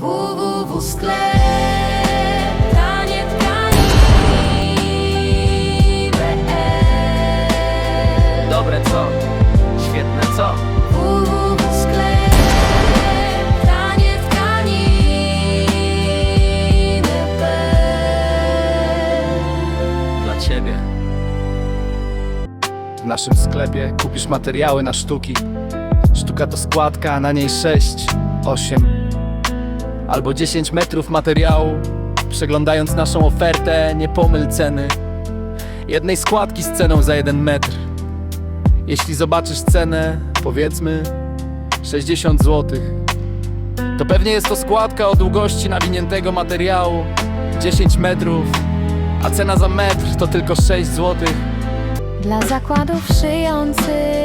www.sklep Tanie tkaniny.pl Dobre co? Świetne co? www.sklep Tanie tkaniny.pl Dla ciebie. W naszym sklepie kupisz materiały na sztuki. Sztuka to składka, a na niej 6, 8 albo 10 metrów materiału. Przeglądając naszą ofertę, nie pomyl ceny jednej składki z ceną za 1 metr. Jeśli zobaczysz cenę, powiedzmy 60 zł, to pewnie jest to składka o długości nawiniętego materiału 10 metrów, a cena za metr to tylko 6 złotych. Dla zakładów szyjących